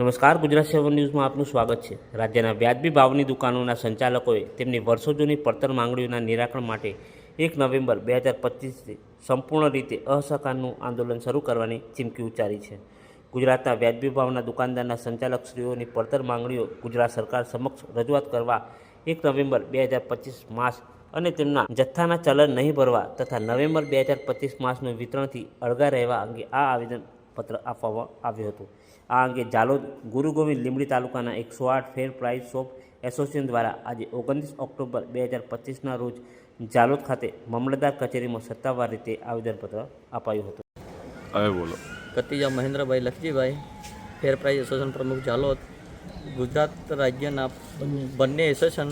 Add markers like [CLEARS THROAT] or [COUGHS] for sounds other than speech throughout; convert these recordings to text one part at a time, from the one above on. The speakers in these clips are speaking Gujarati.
નમસ્કાર, ગુજરાત સેવન ન્યૂઝમાં આપનું સ્વાગત છે. રાજ્યના વ્યાજબી ભાવની દુકાનોના સંચાલકોએ તેમની વર્ષો જૂની પડતર માંગણીઓના નિરાકરણ માટે એક નવેમ્બર બે હજાર પચીસથી સંપૂર્ણ રીતે અસહકારનું આંદોલન શરૂ કરવાની ચીમકી ઉચ્ચારી છે. ગુજરાતના વ્યાજબી ભાવના દુકાનદારના સંચાલકશ્રીઓની પડતર માંગણીઓ ગુજરાત સરકાર સમક્ષ રજૂઆત કરવા એક નવેમ્બર બે હજાર પચીસ માસ અને તેમના જથ્થાના ચલણ નહીં ભરવા તથા નવેમ્બર બે હજાર પચીસ માસનું વિતરણથી અળગા રહેવા અંગે આ આવેદનપત્ર આપવામાં આવ્યું હતું. આ અંગે જાલોદ ગુરુ ગોવિંદ લીંબડી તાલુકાના એકસો આઠ ફેર પ્રાઇઝ શોપ એસોસિએશન દ્વારા આજે ઓગણત્રીસ ઓક્ટોબર બે હજાર પચીસના રોજ જાલોદ ખાતે મામલતદાર કચેરીમાં સત્તાવાર રીતે આવેદનપત્ર અપાયું હતું. હવે બોલો. કતિજા મહેન્દ્રભાઈ લખજીભાઈ ફેર પ્રાઇઝ એસોસિએશન પ્રમુખ જાલોદ ગુજરાત રાજ્યના બંને એસોસિએશન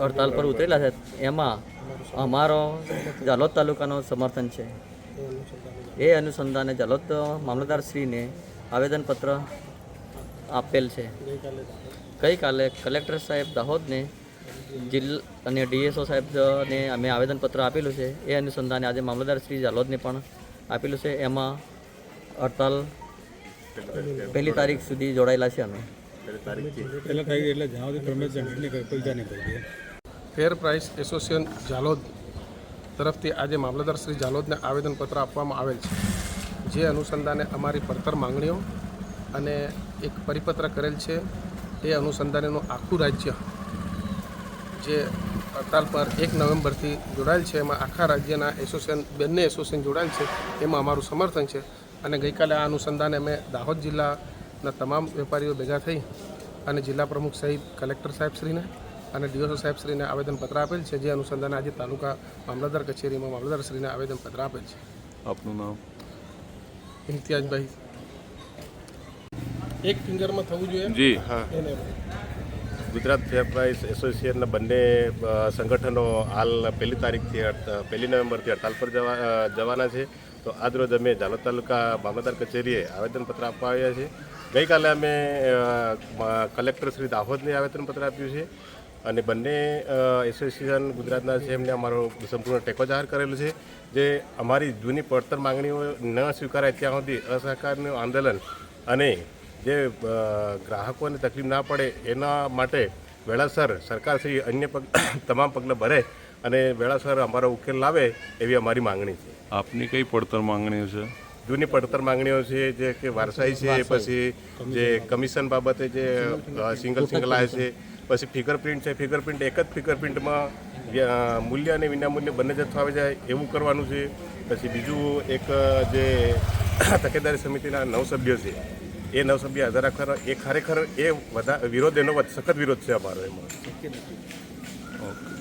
હડતાલ પર ઉતરેલા છે. એમાં અમારો જાલોદ તાલુકાનો સમર્થન છે. એ અનુસંધાને ઝાલોદ મામલતદારશ્રીને આવેદનપત્ર આપેલ છે. ગઈકાલે કલેક્ટર સાહેબ દાહોદને જિલ્લા અને ડીએસઓ સાહેબને અમે આવેદનપત્ર આપેલું છે. એ અનુસંધાને આજે મામલતદાર શ્રી જાલોદને પણ આપેલું છે. એમાં હડતાલ પહેલી તારીખ સુધી જોડાયેલા છે અમે. ફેર પ્રાઇસ એસોસિએશન ઝાલોદ તરફથી આજે મામલતદાર શ્રી જાલોદને આવેદનપત્ર આપવામાં આવેલ છે. જે અનુસંધાને અમારી પડતર માંગણીઓ અને એક પરિપત્ર કરેલ છે, એ અનુસંધાનેનું આખું રાજ્ય જે હડતાલ પર એક નવેમ્બરથી જોડાયેલ છે, એમાં આખા રાજ્યના એસોસિએશન, બંને એસોસિએશન જોડાયેલ છે, એમાં અમારું સમર્થન છે અને ગઈકાલે આ અનુસંધાને અમે દાહોદ જિલ્લાના તમામ વેપારીઓ ભેગા થઈ અને જિલ્લા પ્રમુખ સહિત કલેક્ટર સાહેબશ્રીને અને ડીઓસો સાહેબશ્રીને આવેદનપત્ર આપેલ છે જે અનુસંધાને આજે તાલુકા મામલતદાર કચેરીમાં મામલતદારશ્રીને આવેદનપત્ર આપેલ છે. આપનું નામ? ઇમ્તિયાજભાઈ. એક ફિંગરમાં થવું જોઈએ? જી. હા. એને. ગુજરાત ફેર પ્રાઇસ એસોસિએશનના બંને સંગઠનો હાલ પહેલી તારીખથી પહેલી નવેમ્બરથી હડતાલ પર જવા જવાના છે. તો આજરોજ અમે ઝાલોદ તાલુકા મામલતદાર કચેરીએ આવેદનપત્ર આપવા આવ્યા છીએ ગઈકાલે અમે કલેક્ટર શ્રી દાહોદને આવેદનપત્ર આપ્યું છે. અને બંને એસોસિએશન ગુજરાતના છે એમને અમારો સંપૂર્ણ ટેકો જાહેર કરેલો છે જે અમારી જૂની પડતર માંગણીઓ ન સ્વીકારાય ત્યાં સુધી અસહકારનું આંદોલન અને જે ગ્રાહકોને તકલીફ ના પડે એના માટે વેળાસર સરકાર શ્રી અન્ય પગ [COUGHS] તમામ પગલાં ભરે અને વેળાસર અમારો ઉકેલ લાવે એવી અમારી માંગણી છે. આપની કઈ પડતર માંગણીઓ છે? જૂની પડતર માંગણીઓ છે જે કે વારસાઈ છે પછી જે કમિશન. બાબતે જે સિંગલ સિંગલ આવે છે પછી ફિગર પ્રિન્ટ છે ફિંગરપ્રિન્ટ એક જ ફિંગરપ્રિન્ટમાં મૂલ્ય અને વિનામૂલ્ય બંને જથ્થો આવી જાય એવું કરવાનું છે. પછી બીજું એક જે [CLEARS THROAT] તકેદારી સમિતિના નવ સભ્યો છે એ નવ સભ્ય હાજર રાખવાનો એ ખરેખર એ વધારે વિરોધ એનો વધ- સખત વિરોધ છે અમારો એમાં. ઓકે.